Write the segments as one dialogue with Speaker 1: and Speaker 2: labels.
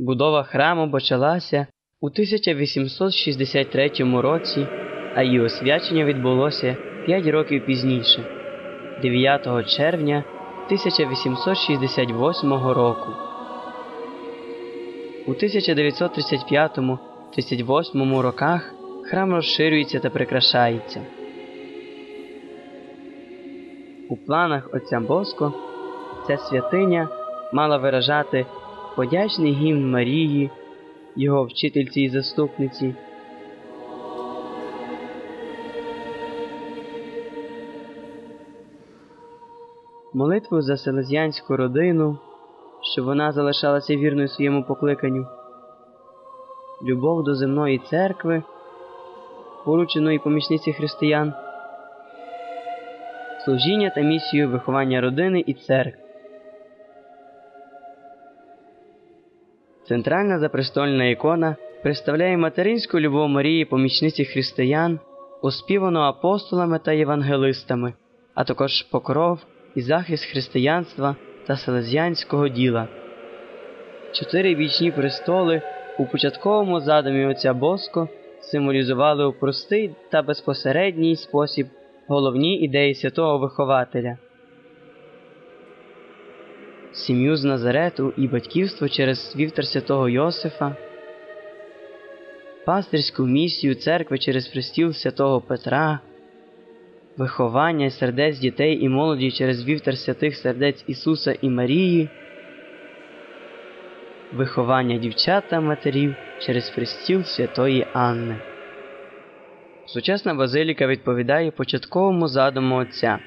Speaker 1: Будова храму почалася у 1863 році, а її освячення відбулося 5 років пізніше, 9 червня 1868 року. У 1935-38 роках храм розширюється та прикрашається. У планах отця Боско ця святиня мала виражати подячний гімн Марії, його вчительці і заступниці. Молитву за селезіанську родину, щоб вона залишалася вірною своєму покликанню, любов до земної церкви, порученої помічниці християн, служіння та місію виховання родини і церкви. Центральна запрестольна ікона представляє материнську любов Марії помічниці християн, оспівану апостолами та євангелистами, а також покров і захист християнства та селезіанського діла. Чотири вічні престоли у початковому задумі отця Боско символізували у простий та безпосередній спосіб головні ідеї святого вихователя. Сім'ю з Назарету і батьківство через вівтар святого Йосифа, пастирську місію церкви через престіл святого Петра, виховання сердець дітей і молоді через вівтар святих сердець Ісуса і Марії, виховання дівчат та матерів через престіл святої Анни. Сучасна базиліка відповідає початковому задуму Отця.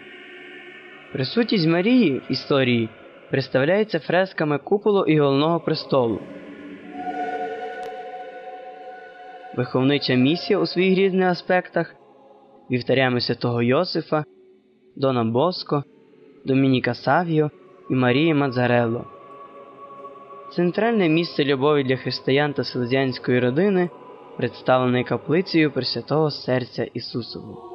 Speaker 1: Присутність Марії в історії представляється фресками куполу і головного престолу. Виховнича місія у своїх різних аспектах вівтарями святого Йосифа, Дона Боско, Домініка Савіо і Марії Мадзарелло. Центральне місце любові для християн та селезіанської родини представлене каплицею Пресвятого Серця Ісусового.